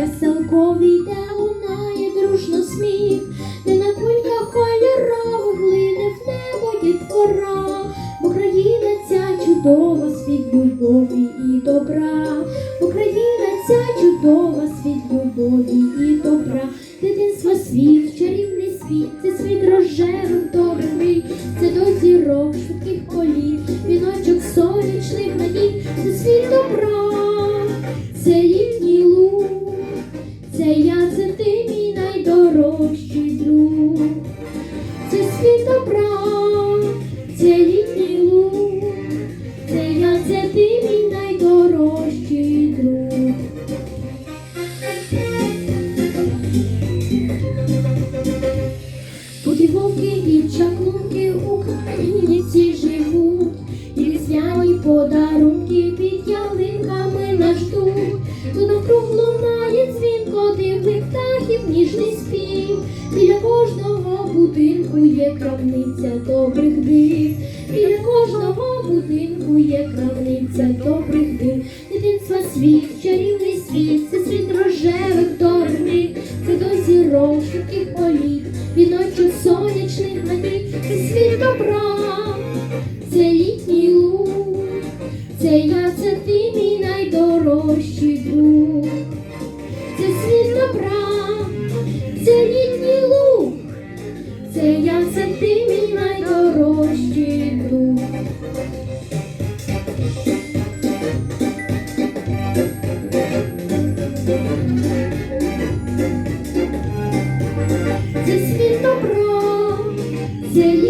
веселковій, де лунає дружно сміх, де на кульках кольорових глине в небо дітвора, бо країна ця чудова, світ любові і добра, бо країна ця чудова, світ любові і добра, дитинство світ, чарівний світ, це світ рожевих добрих мрій, це до зірок вовки, і чаклунки у країні ці живуть, і різдвяні подарунки під ялинками нас ждуть. Тут навкруг лунає дзвінко дивних птахів, ніжний спів. Біля кожного будинку є крамниця добрих див. Біля кожного будинку є крамниця добрих див. Дитинства світ, чарівний світ, це літній луг, це я, це ти мій найдорожчий друг, це світ добра, це літній луг, це я, це ти мій найдорожчий друг. Це світ добра, це літній.